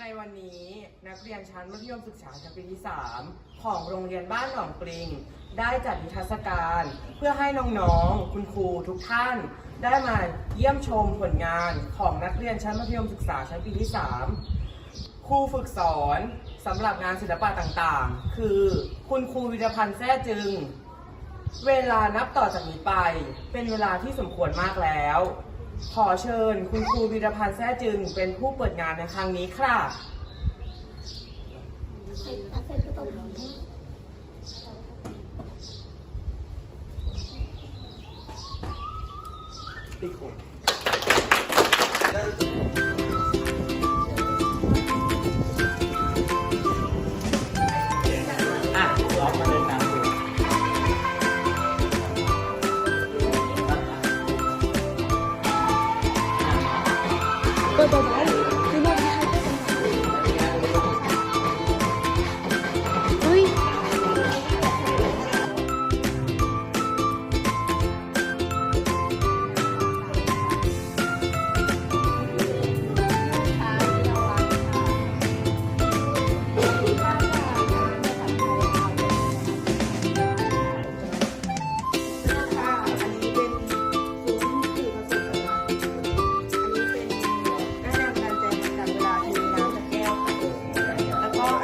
ในวันนี้นักเรียนชั้นมัธยมศึกษาชั้นปีที่ 3 ของโรงเรียนบ้านหนองปริง ได้จัดนิทรรศการ เพื่อให้น้องๆ คุณครูทุกท่าน ได้มาเยี่ยมชมผลงานของนักเรียนชั้นมัธยมศึกษาชั้นปีที่ 3 ครูฝึกสอนสำหรับงานศิลปะต่างๆ คือคุณครูวิรพันธ์แท้จึง เวลานับต่อจากนี้ไป เป็นเวลาที่สมควรมากแล้ว ขอเชิญคุณครูวีรพันธ์แท้จึงเป็นผู้เปิดงานในครั้งนี้ค่ะ ติดขวด 拜拜。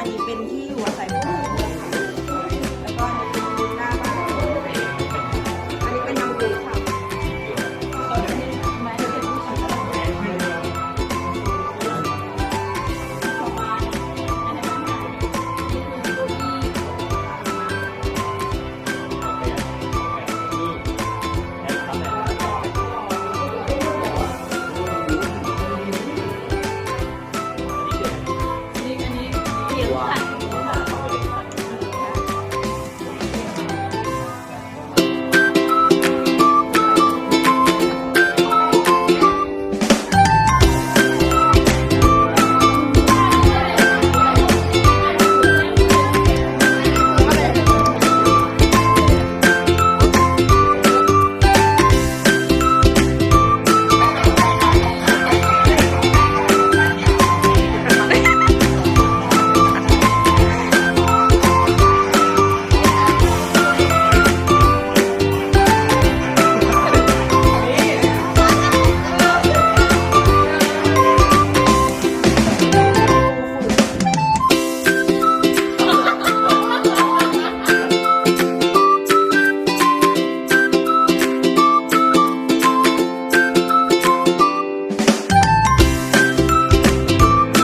อันนี้เป็นที่